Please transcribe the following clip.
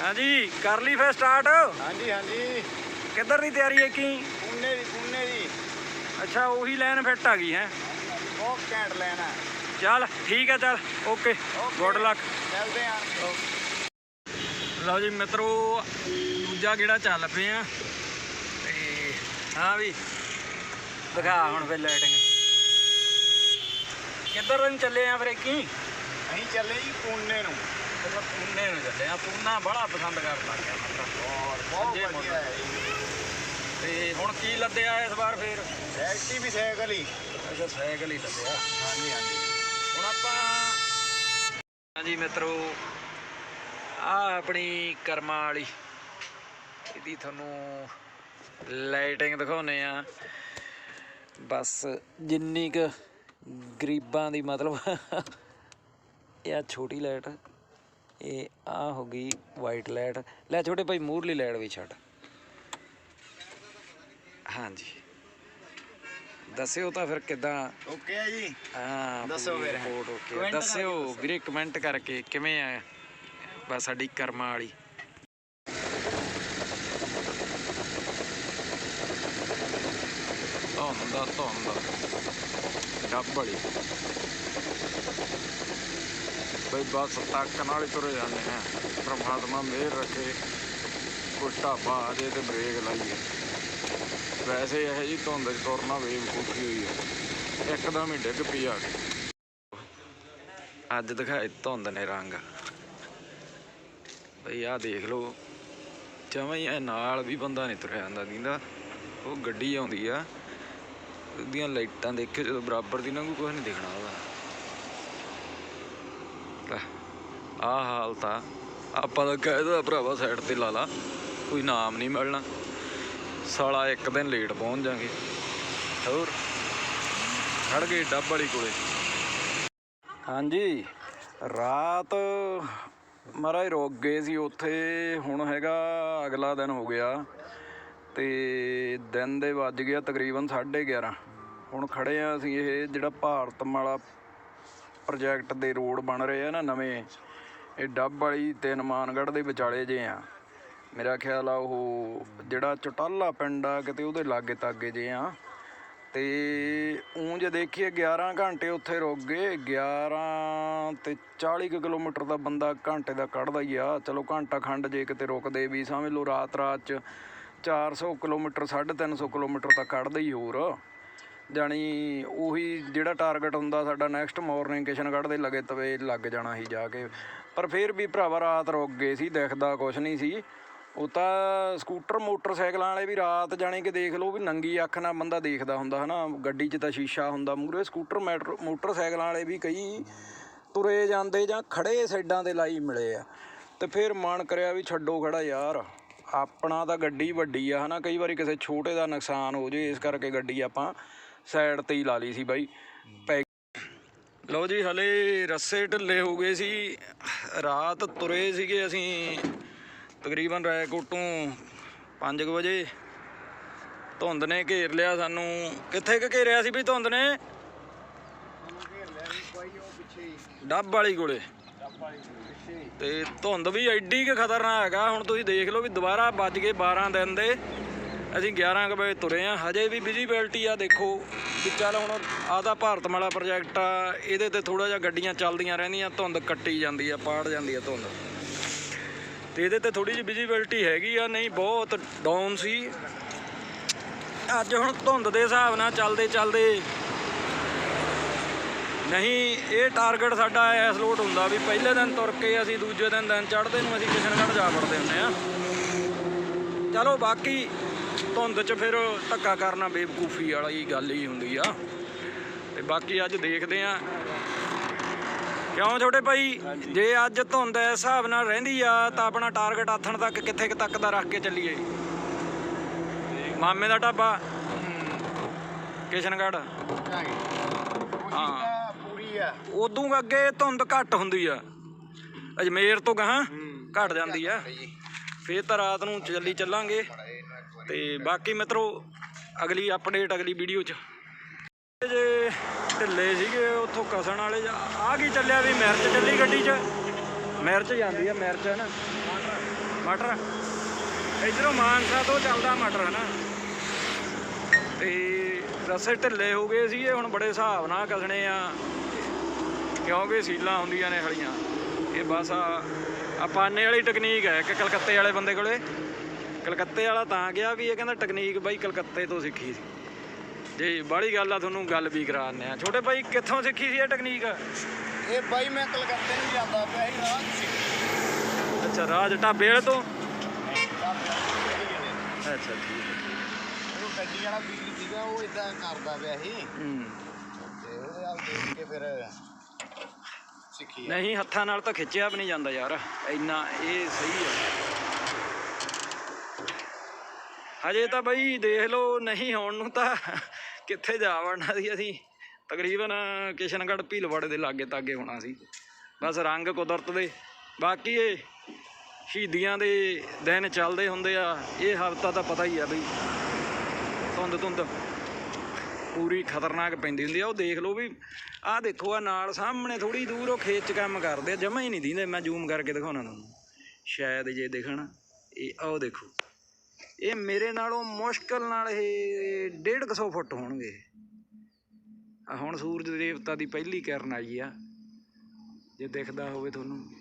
ਹਾਂਜੀ ਕਰ ਲਈ ਫੇਰ ਸਟਾਰਟ ਹਾਂਜੀ ਹਾਂਜੀ। ਕਿੱਧਰ ਦੀ ਤਿਆਰੀ ਹੈ ਕੀ ਪੁੰਨੇ ਦੀ ਪੁੰਨੇ ਦੀ। ਅੱਛਾ ਉਹੀ ਲਾਈਨ ਫਿੱਟ ਆ ਗਈ ਹੈ? ਬਹੁਤ ਘੈਂਟ ਲੈਣਾ ਚੱਲ ਠੀਕ ਹੈ ਚੱਲ ਓਕੇ। ਗੁੱਡ ਲੱਕ ਚੱਲਦੇ ਆਂ। ਲਓ ਜੀ ਮਿੱਤਰੋ ਦੂਜਾ ਕਿਹੜਾ ਚੱਲ ਪਏ ਆ ਤੇ ਹਾਂ ਵੀ ਦਿਖਾ ਹੁਣ ਫੇ ਲਾਈਟਿੰਗ ਕਿੱਧਰ ਨੂੰ ਚੱਲੇ ਆ ਫਿਰ ਕੀ ਅਸੀਂ ਚੱਲੇ ਜੀ ਪੁੰਨੇ ਨੂੰ। ਪਹਿਲਾਂ ਪੂਨੇ ਨੂੰ ਚੱਲੇ ਆ ਪੂਨਾ ਬੜਾ ਪਸੰਦ ਕਰਦਾ ਗਿਆ ਔਰ ਬਹੁਤ ਸੰਜੇ ਵਧੀਆ ਹੈ ਜੀ। ਤੇ ਹੁਣ ਕੀ ਲੱਦਿਆ ਇਸ ਵਾਰ ਫੇਰ? ਐਕਟਿਵ ਸਾਈਕਲ ਹੀ। ਅੱਛਾ ਸਾਈਕਲ ਹੀ ਲੱਦਿਆ। ਹਾਂਜੀ ਹਾਂਜੀ। ਹੁਣ ਆਪਾਂ ਹਾਂਜੀ ਮਿੱਤਰੋ ਆ ਆਪਣੀ ਕਰਮਾਂ ਵਾਲੀ। ਇਹਦੀ ਤੁਹਾਨੂੰ ਲਾਈਟਿੰਗ ਦਿਖਾਉਨੇ ਆ। ਬਸ ਜਿੰਨੀ ਕੁ ਗਰੀਬਾਂ ਦੀ ਮਤਲਬ ਇਹ ਛੋਟੀ ਲਾਈਟ ਇਹ ਆ ਹੋ ਗਈ ਵਾਈਟ ਲਾਈਟ ਲੈ ਛੋਟੇ ਭਾਈ ਮੂਰਲੀ ਲਾਈਟ ਵੀ ਛੱਡ। ਹਾਂਜੀ। ਦੱਸਿਓ ਤਾਂ ਫਿਰ ਕਿਦਾਂ? ਓਕੇ ਜੀ। ਹਾਂ ਦੱਸੋ ਫਿਰ। ਰਿਪੋਰਟ ਓਕੇ ਦੱਸਿਓ ਵੀਰੇ ਕਮੈਂਟ ਕਰਕੇ ਕਿਵੇਂ ਆ ਬਸ ਸਾਡੀ ਕਰਮਾਂ ਵਾਲੀ। ਧੁੰਦ ਦਾ ਧੁੰਦ ਡੱਬ ਵਾਲੀ। ਬਈ ਬਸ ਤੱਕ ਨਾਲ ਹੀ ਤੁਰੇ ਜਾਂਦੇ ਆ ਪ੍ਰਮਾਤਮਾ ਮਿਹਰ ਰੱਖੇ ਕੋਈ ਢਾਬਾ ਆ ਜੇ ਤੇ ਬ੍ਰੇਕ ਲਾਈਏ। ਵੈਸੇ ਇਹ ਜੀ ਧੁੰਦ 'ਚ ਤੁਰਨਾ ਬੇਵਕੂਫੀ ਹੋਈ ਹੈ। ਇੱਕਦਮ ਹੀ ਡਿੱਗ ਪਈ ਆ। ਅੱਜ ਦਿਖਾਏ ਧੁੰਦ ਨੇ ਰੰਗ। ਬਈ ਆਹ ਦੇਖ ਲਓ, ਜਮਾਂ ਹੀ ਨਾਲ ਵੀ ਬੰਦਾ ਨਹੀਂ ਤੁਰਿਆ ਜਾਂਦਾ ਦੀਂਦਾ। ਉਹ ਗੱਡੀ ਆਉਂਦੀ ਆ, ਉਹਦੀਆਂ ਲਾਈਟਾਂ ਦੇਖੇ ਜਦੋਂ ਬਰਾਬਰ ਦੀ ਲੰਘੂ ਕੁਝ ਨਹੀਂ ਦਿਖਣਾ ਉਹਦਾ। ਲੈ, ਆਹ ਹਾਲਤ ਆ ਆਪਾਂ ਤਾਂ ਕਹਿਦਾ ਭਰਾਵਾ ਸਾਈਡ ਤੇ ਲਾ ਲਾ ਕੋਈ ਨਾਮ ਨਹੀਂ ਮਿਲਣਾ। ਸਾਲਾ ਇੱਕ ਦਿਨ ਲੇਟ ਪਹੁੰਚ ਜਾਗੇ। ਹੋਰ? ਖੜ ਗਏ ਡੱਬ ਵਾਲੀ ਕੋਲੇ। ਹਾਂਜੀ ਰਾਤ ਮਹਾਰਾਜ ਰੁਕ ਗਏ ਸੀ ਉੱਥੇ ਹੁਣ ਹੈਗਾ ਅਗਲਾ ਦਿਨ ਹੋ ਗਿਆ। ਤੇ ਦਿਨ ਦੇ ਵੱਜ ਗਿਆ ਤਕਰੀਬਨ 11:30 ਹੁਣ ਖੜੇ ਆ ਅਸੀਂ ਇਹ ਜਿਹੜਾ ਭਾਰਤ ਮਾਲਾ ਪ੍ਰੋਜੈਕਟ ਦੇ ਰੋਡ ਬਣ ਰਹੇ ਆ ਨਾ ਨਵੇਂ, ਇਹ ਡੱਬ ਵਾਲੀ ਤੇ ਹਨੂੰਮਾਨਗੜ੍ਹ ਦੇ ਵਿਚਾਲੇ ਜੇ ਆ। ਮੇਰਾ ਖਿਆਲ ਆ ਉਹ ਜਿਹੜਾ ਚਟਾਲਾ ਪਿੰਡ ਆ, ਕਿਤੇ ਉਹਦੇ ਲਾਗੇ ਤਾਗੇ ਜੇ ਆ। ਤੇ ਊਂ ਜੇ ਦੇਖੀਏ 11 ਘੰਟੇ ਉੱਥੇ ਰੁਕ ਗਏ 11 ਤੇ 40 ਕੁ ਕਿਲੋਮੀਟਰ ਦਾ ਬੰਦਾ ਘੰਟੇ ਦਾ ਕੱਢਦਾ ਹੀ ਆ। ਚਲੋ ਘੰਟਾ ਖੰਡ ਜੇ ਕਿਤੇ ਰੁਕਦੇ ਵੀ, ਸਮਝ ਲਓ ਰਾਤ ਰਾਤ ਚ 400 ਕਿਲੋਮੀਟਰ 350 ਕਿਲੋਮੀਟਰ ਤਾਂ ਕੱਢਦਾ ਹੀ ਹੋਰ। ਜਾਣੀ ਉਹੀ ਜਿਹੜਾ ਟਾਰਗੇਟ ਹੁੰਦਾ ਸਾਡਾ ਨੈਕਸਟ ਮਾਰਨਿੰਗ ਕਿਸ਼ਨਗੜ੍ਹ ਦੇ ਲਗੇ ਤਵੇ ਲੱਗ ਜਾਣਾ ਸੀ ਜਾ ਕੇ। ਪਰ ਫਿਰ ਵੀ ਭਰਾਵਾ ਰਾਤ ਰੁਕ ਗਏ ਸੀ, ਦਿਖਦਾ ਕੁਛ ਨਹੀਂ ਸੀ। ਉਹ ਤਾਂ ਸਕੂਟਰ ਮੋਟਰਸਾਈਕਲਾਂ ਵਾਲੇ ਵੀ ਰਾਤ ਜਾਣੀ ਕਿ ਦੇਖ ਲਓ ਵੀ ਨੰਗੀ ਅੱਖ ਨਾਲ ਬੰਦਾ ਦੇਖਦਾ ਹੁੰਦਾ, ਹਨਾ। ਗੱਡੀ 'ਚ ਤਾਂ ਸ਼ੀਸ਼ਾ ਹੁੰਦਾ ਮੂਰੇ ਸਕੂਟਰ ਮੈਟਰ ਮੋਟਰਸਾਈਕਲਾਂ ਵਾਲੇ ਵੀ ਕਈ ਤੁਰੇ ਜਾਂਦੇ ਜਾਂ ਖੜੇ ਸਾਈਡਾਂ ਤੇ ਲਾਈ ਮਿਲੇ ਆ। ਤੇ ਫਿਰ ਮਨ ਕਰਿਆ ਵੀ ਛੱਡੋ ਖੜਾ ਯਾਰ। ਆਪਣਾ ਤਾਂ ਗੱਡੀ ਵੱਡੀ ਆ, ਹਨਾ। ਕਈ ਵਾਰੀ ਕਿਸੇ ਛੋਟੇ ਦਾ ਨੁਕਸਾਨ ਹੋ ਜੇ, ਇਸ ਕਰਕੇ ਗੱਡੀ ਆਪਾਂ ਸਾਈਡ ਤੇ ਹੀ ਲਾ ਲਈ ਸੀ ਬਾਈ। ਪੈ ਲਓ ਜੀ, ਹਲੇ ਰੱਸੇ ਢਿੱਲੇ ਹੋ ਗਏ ਸੀ। ਰਾਤ ਤੁਰੇ ਸੀਗੇ ਅਸੀਂ, ਤਕਰੀਬਨ ਰਾਏਕੋਟ ਤੋਂ 5 ਵਜੇ। ਧੁੰਦ ਨੇ ਘੇਰ ਲਿਆ ਸਾਨੂੰ। ਕਿੱਥੇ ਕੁ ਘੇਰਿਆ ਸੀ ਵੀ ਧੁੰਦ ਨੇ? ਡੱਬ ਵਾਲੀ ਕੋਲੇ। ਤੇ ਧੁੰਦ ਵੀ ਐਡੀ ਕਿ ਖਤਰਨਾਕ ਆ। ਹੁਣ ਤੁਸੀਂ ਦੇਖ ਲਓ ਵੀ ਦੁਬਾਰਾ ਵੱਜ ਗਏ 12 ਦਿਨ ਦੇ। ਅਸੀਂ 11 ਕੁ ਵਜੇ ਤੁਰੇ ਆ। ਹਜੇ ਵੀ ਵਿਜ਼ੀਬਿਲਟੀ ਆ, ਦੇਖੋ ਵੀ ਚੱਲ ਹੁਣ ਆਹ ਭਾਰਤਮਾਲਾ ਪ੍ਰੋਜੈਕਟ ਆ, ਇਹਦੇ ਤੇ ਥੋੜਾ ਜਿਹਾ ਗੱਡੀਆਂ ਚੱਲਦੀਆਂ ਰਹਿੰਦੀਆਂ, ਧੁੰਦ ਕੱਟੀ ਜਾਂਦੀ ਆ, ਪਾੜ ਜਾਂਦੀ ਆ ਧੁੰਦ। ਤੇ ਇਹਦੇ ਤੇ ਥੋੜੀ ਜਿਹੀ ਵਿਜ਼ੀਬਿਲਟੀ ਹੈਗੀ ਆ, ਨਹੀਂ ਬਹੁਤ ਡਾਊਨ ਸੀ। ਅੱਜ ਹੁਣ ਧੁੰਦ ਦੇ ਹਿਸਾਬ ਨਾਲ ਚੱਲਦੇ ਚੱਲਦੇ ਨਹੀਂ, ਇਹ ਟਾਰਗੇਟ ਸਾਡਾ ਐਸ ਲੋਟ ਹੁੰਦਾ ਵੀ ਪਹਿਲੇ ਦਿਨ ਤੁਰ ਕੇ ਅਸੀਂ ਦੂਜੇ ਦਿਨ ਦਿਨ ਚੜ੍ਹਦੇ ਨੂੰ ਅਸੀਂ ਕਿਸ਼ਨਗੜ੍ਹ ਜਾ ਵੜਦੇ ਹੁੰਦੇ ਆ। ਚਲੋ ਬਾਕੀ ਧੁੰਦ 'ਚ ਫਿਰ ਧੱਕਾ ਕਰਨਾ ਬੇਵਕੂਫੀ ਵਾਲੀ ਗੱਲ ਹੀ ਹੁੰਦੀ ਆ। ਤੇ ਬਾਕੀ ਅੱਜ ਦੇਖਦੇ ਆ। ਕਿਉਂ ਛੋਟੇ ਭਾਈ? ਜੇ ਅੱਜ ਧੁੰਦ ਇਸ ਹਿਸਾਬ ਨਾਲ ਰਹਿੰਦੀ ਆ ਤਾਂ ਆਪਣਾ ਟਾਰਗੇਟ ਆਥਣ ਤੱਕ ਕਿੱਥੇ ਤੱਕ ਦਾ ਰੱਖ ਕੇ ਚੱਲੀਏ। ਮਾਮੇ ਦਾ ਢਾਬਾ ਕਿਸ਼ਨਗੜ੍ਹ। ਹਾਂ। ਪੂਰੀ ਆ। ਉਦੋਂ ਅੱਗੇ ਧੁੰਦ ਘੱਟ ਹੁੰਦੀ ਆ। ਅਜਮੇਰ ਤੋਂ ਗਾਹਾਂ ਘਟ ਜਾਂਦੀ ਆ। ਫੇਰ ਤਾਂ ਰਾਤ ਨੂੰ ਚੱਲੀ ਚੱਲਾਂਗੇ। ਤੇ ਬਾਕੀ ਮਿੱਤਰੋ, ਅਗਲੀ ਅਪਡੇਟ ਅਗਲੀ ਵੀਡੀਓ 'ਚ। ਜੇ ਢਿੱਲੇ ਸੀਗੇ, ਉੱਥੋਂ ਕਸਣ ਵਾਲੇ ਆ ਕੀ ਚੱਲਿਆ ਵੀ ਮਿਰਚ ਚੱਲੀ ਗੱਡੀ 'ਚ? ਮਿਰਚ ਜਾਂਦੀ ਆ, ਮਿਰਚ, ਹੈ ਨਾ? ਮਟਰ। ਇਧਰੋਂ ਮਾਨਸਾ ਤੋਂ ਚੱਲਦਾ ਮਟਰ, ਹੈ ਨਾ? ਤੇ ਰਸੇ ਢਿੱਲੇ ਹੋ ਗਏ ਸੀਗੇ, ਹੁਣ ਬੜੇ ਹਿਸਾਬ ਨਾਲ ਕਸਣੇ ਆ। ਕਿਉਂਕਿ ਸੀਲਾਂ ਹੁੰਦੀਆਂ ਨੇ ਹਲੀਆਂ। ਇਹ ਬਸ ਆ ਪਾਨੇ ਵਾਲੀ ਟੈਕਨੀਕ ਹੈ ਕਿ ਕਲਕੱਤੇ ਵਾਲੇ ਬੰਦੇ ਕੋਲੇ। ਕਲਕੱਤੇ ਵਾਲਾ ਤਾਂ ਗਿਆ ਵੀ ਇਹ ਕਹਿੰਦਾ ਟੈਕਨੀਕ ਬਾਈ ਕਲਕੱਤੇ ਤੋਂ ਸਿੱਖੀ ਸੀ। ਜੀ ਬਾਹਲੀ ਗੱਲ ਆ ਤੁਹਾਨੂੰ ਗੱਲ ਵੀ ਕਰਾਉਂਦੇ ਆ। ਛੋਟੇ ਭਾਈ ਕਿੱਥੋਂ ਸਿੱਖੀ ਸੀ ਇਹ ਟੈਕਨੀਕ? ਇਹ ਬਾਈ ਮੈਂ ਕਲਕੱਤੇ ਨੂੰ ਜਾਂਦਾ ਪਿਆ ਸੀ 'ਚ ਸਿੱਖੀ। ਅੱਛਾ ਰਾਜ ਢਾਬੇ ਵਾਲੇ ਤੋਂ। ਅੱਛਾ ਠੀਕ ਹੈ। ਉਹ ਗੱਡੀ ਵਾਲਾ ਵੀਰ ਸੀਗਾ ਉਹ ਇਦਾਂ ਕਰਦਾ ਪਿਆ ਸੀ। ਹੂੰ। ਤੇ ਉਹਦੇ ਆਪ ਦੇਖ ਕੇ ਫਿਰ ਸਿੱਖੀ। ਨਹੀਂ ਹੱਥਾਂ ਨਾਲ ਤਾਂ ਖਿੱਚਿਆ ਵੀ ਨਹੀਂ ਜਾਂਦਾ ਯਾਰ। ਇੰਨਾ ਇਹ ਸਹੀ ਹੈ ਹਜੇ ਤਾਂ ਬਈ ਦੇਖ ਲਓ, ਨਹੀਂ ਹੋਣ ਨੂੰ ਤਾਂ ਕਿੱਥੇ ਜਾ ਵੜਨਾ ਸੀ ਅਸੀਂ? ਤਕਰੀਬਨ ਕਿਸ਼ਨਗੜ੍ਹ ਭੀਲਵਾੜੇ ਦੇ ਲਾਗੇ ਤਾਗੇ ਹੋਣਾ ਸੀ। ਬਸ ਰੰਗ ਕੁਦਰਤ ਦੇ। ਬਾਕੀ ਇਹ ਸ਼ਹੀਦੀਆਂ ਦੇ ਦਿਨ ਚੱਲਦੇ ਹੁੰਦੇ ਆ। ਇਹ ਹਫਤਾ ਤਾਂ ਪਤਾ ਹੀ ਆ ਬਈ। ਧੁੰਦ ਧੁੰਦ ਪੂਰੀ ਖਤਰਨਾਕ ਪੈਂਦੀ ਹੁੰਦੀ ਆ। ਉਹ ਦੇਖ ਲਓ ਵੀ, ਆਹ ਦੇਖੋ ਆ ਨਾਲ ਸਾਹਮਣੇ ਥੋੜੀ ਦੂਰ ਉਹ ਖੇਤ 'ਚ ਕੰਮ ਕਰਦੇ ਆ। ਜਮਾ ਹੀ ਨਹੀਂ ਦਿੰਦੇ। ਮੈਂ ਜ਼ੂਮ ਕਰਕੇ ਦਿਖਾਉਣਾ ਤੁਹਾਨੂੰ। ਸ਼ਾਇਦ ਜੇ ਦਿਖਣ, ਇਹ ਆਹ ਦੇਖੋ। ਇਹ ਮੇਰੇ ਨਾਲੋਂ ਮੁਸ਼ਕਲ ਨਾਲ ਇਹ 150 ਫੁੱਟ ਹੋਣਗੇ ਹੁਣ ਸੂਰਜ ਦੇਵਤਾ ਦੀ ਪਹਿਲੀ ਕਿਰਨ ਆਈ ਆ। ਜੇ ਦਿਖਦਾ ਹੋਵੇ ਤੁਹਾਨੂੰ।